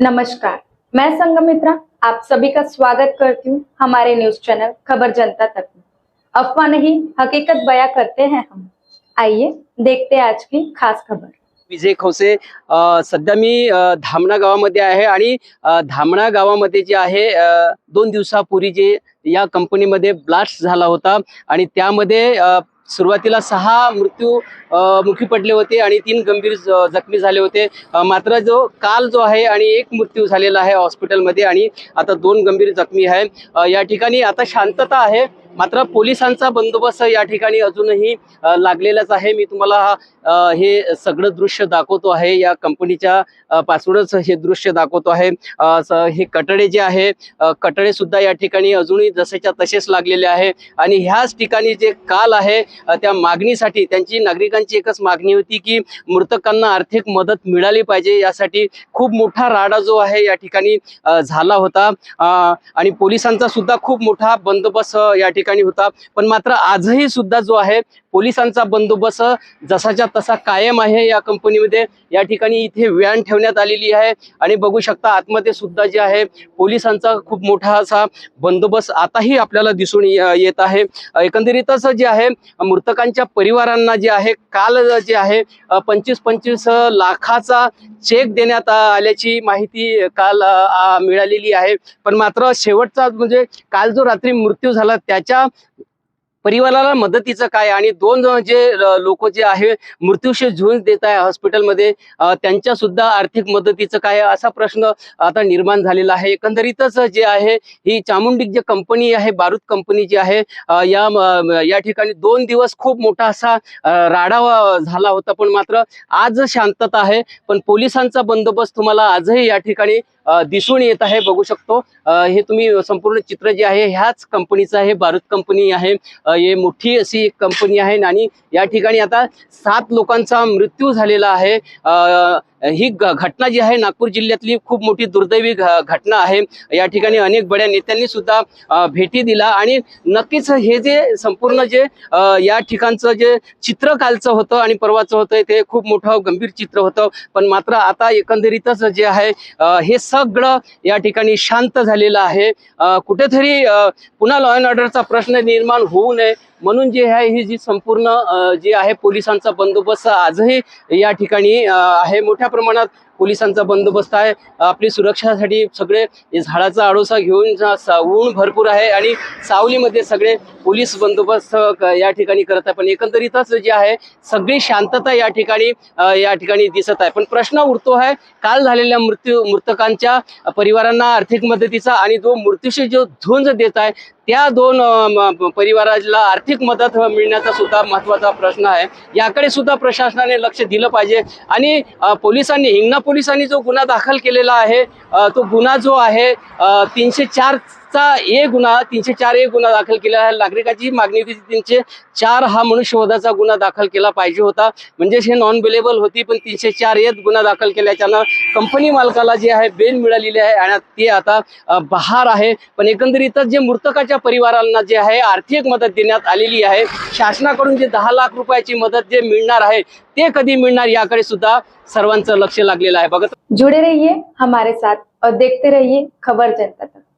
नमस्कार. मैं संगमित्रा आप सभी का स्वागत करती हूँ हमारे न्यूज चैनल खबर जनता तक में। अफवाह नहीं हकीकत बयां करते हैं हम। आइए देखते हैं आज की खास खबर। विजय खोसे सध्या मी धामणा गावामध्ये आहे आणि धामणा गावामध्ये जे आहे दोन दिवसापूर्वी जे या कंपनीमध्ये ब्लास्ट झाला होता आणि त्यामध्ये सुरुवातीला सहा मृत्यू मुखी पडले होते आणि तीन गंभीर ज- जखमी झाले होते. मात्र जो काल जो आहे आणि एक मृत्यू झालेला आहे हॉस्पिटलमध्ये आणि आता दोन गंभीर जखमी आहे. या ठिकाणी आता शांतता आहे. मात्र पोलिसांचा बंदोबस्त या ठिकाणी अजूनही लागलेलाच आहे. मी तुम्हाला हा हे सगळं दृश्य दाखवतो आहे. या कंपनीच्या पासूनच हे दृश्य दाखवतो आहे. हे कटडे जे आहे कटडे सुद्धा या ठिकाणी अजूनही जसेच्या तसेच लागलेले आहे. आणि ह्याच ठिकाणी जे काल आहे त्या मागणीसाठी त्यांची नागरिकांची एकच मागणी होती की मृतकांना आर्थिक मदत मिळाली पाहिजे. यासाठी खूप मोठा राडा जो आहे या ठिकाणी झाला होता. आणि पोलिसांचा सुद्धा खूप मोठा बंदोबस्त या ठिकाणी होता. पण मात्र आजही सुद्धा जो आहे पोलिसांचा बंदोबस्त जसाच्या तसा कायम आहे या कंपनीमध्ये. या ठिकाणी इथे व्यान ठेवण्यात आलेली आहे. आणि बघू शकता आतमध्ये सुद्धा जे आहे पोलिसांचा खूप मोठा असा बंदोबस्त आताही आपल्याला दिसून ये- येत आहे. एकंदरीतच जे आहे मृतकांच्या परिवारांना जे आहे काल जे आहे पंचवीस पंचवीस लाखाचा चेक देण्यात आल्याची माहिती काल मिळालेली आहे. पण मात्र शेवटचा म्हणजे काल जो रात्री मृत्यू झाला त्याच्या 叫 परिवाराला मदतीचं काय? आणि दोन जे लोक जे आहे मृत्यूशी झुंज देत आहे हॉस्पिटलमध्ये त्यांच्या सुद्धा आर्थिक मदतीचं काय? असा प्रश्न आता निर्माण झालेला आहे. एकंदरीतच जे आहे ही चामुंडी जे कंपनी आहे बारूद कंपनी जी आहे या या ठिकाणी दोन दिवस खूप मोठा असा अ, राडा झाला होता. पण मात्र आज शांतता आहे. पण पोलिसांचा बंदोबस्त तुम्हाला आजही या ठिकाणी दिसून येत आहे. बघू शकतो. हे तुम्ही संपूर्ण चित्र जे आहे ह्याच कंपनीचं आहे. बारूद कंपनी आहे. हे मोठी अशी एक कंपनी आहे आणि या ठिकाणी आता सात लोकांचा मृत्यू झालेला आहे. ही घ- घटना जी आहे नागपूर जिल्ह्यातली खूप मोठी दुर्दैवी घ- घटना आहे. या ठिकाणी अनेक बड्या नेत्यांनी सुद्धा भेटी दिला आणि नक्कीच हे जे संपूर्ण जे या ठिकाणचं जे चित्र कालचं होतं आणि परवाचं होतं ते खूप मोठं गंभीर चित्र होतं. पण मात्र आता एकंदरीतच जे आहे हे सगळं या ठिकाणी शांत झालेलं आहे. कुठेतरी पुन्हा लॉ अँड ऑर्डरचा प्रश्न निर्माण होऊ नये. म्हणून जे आहे ही जी संपूर्ण जी आहे पोलिसांचा बंदोबस्त आजही या ठिकाणी आहे. मोठ्या प्रमाणात पोलिसांचा बंदोबस्त आहे. आपली सुरक्षासाठी सगळे झाडाचा आडोसा घेऊन सा- ऊन भरपूर आहे आणि सावलीमध्ये सगळे पोलीस बंदोबस्त या ठिकाणी करत आहे. पण एकंदरीतच जे आहे सगळी शांतता या ठिकाणी या ठिकाणी दिसत आहे. पण प्रश्न उरतो आहे काल झालेल्या मृत्यू मृतकांच्या परिवारांना आर्थिक मदतीचा आणि जो मृत्यूशी जो झुंज देत आहे त्या दोन परिवाराला आर्थिक मदत मिळण्याचा सुद्धा महत्त्वाचा प्रश्न आहे. याकडे सुद्धा प्रशासनाने लक्ष दिलं पाहिजे आणि पोलिसांनी हिंगणा पोलिसांनी जो गुन्हा दाखल केलेला आहे तो गुन्हा जो आहे तीनशे चार चा ए गुन्हा तीनशे चार ए गुन्हा दाखल केला आहे. नागरिकाची मागणी होती तीनशे चार हा मनुष्यवधाचा गुन्हा दाखल केला पाहिजे होता. म्हणजेच हे नॉन बेलेबल होती पण तीनशे चार एत गुन्हा दाखल केल्याच्यानं कंपनी मालकाला जे आहे बेल मिळालेली आहे आणि ते आता बहार आहे. पण एकंदरीतच जे मृतकाच्या परिवारांना जे आहे आर्थिक मदत देण्यात आलेली आहे. शासनाकडून जे दहा लाख रुपयाची मदत जे मिळणार आहे ते कधी मिळणार याकडे सुद्धा सर्वांचं लक्ष लागलेलं आहे. बघत जुड़े रहिए हमारे साथ और देखते रहिए खबर जनता तक.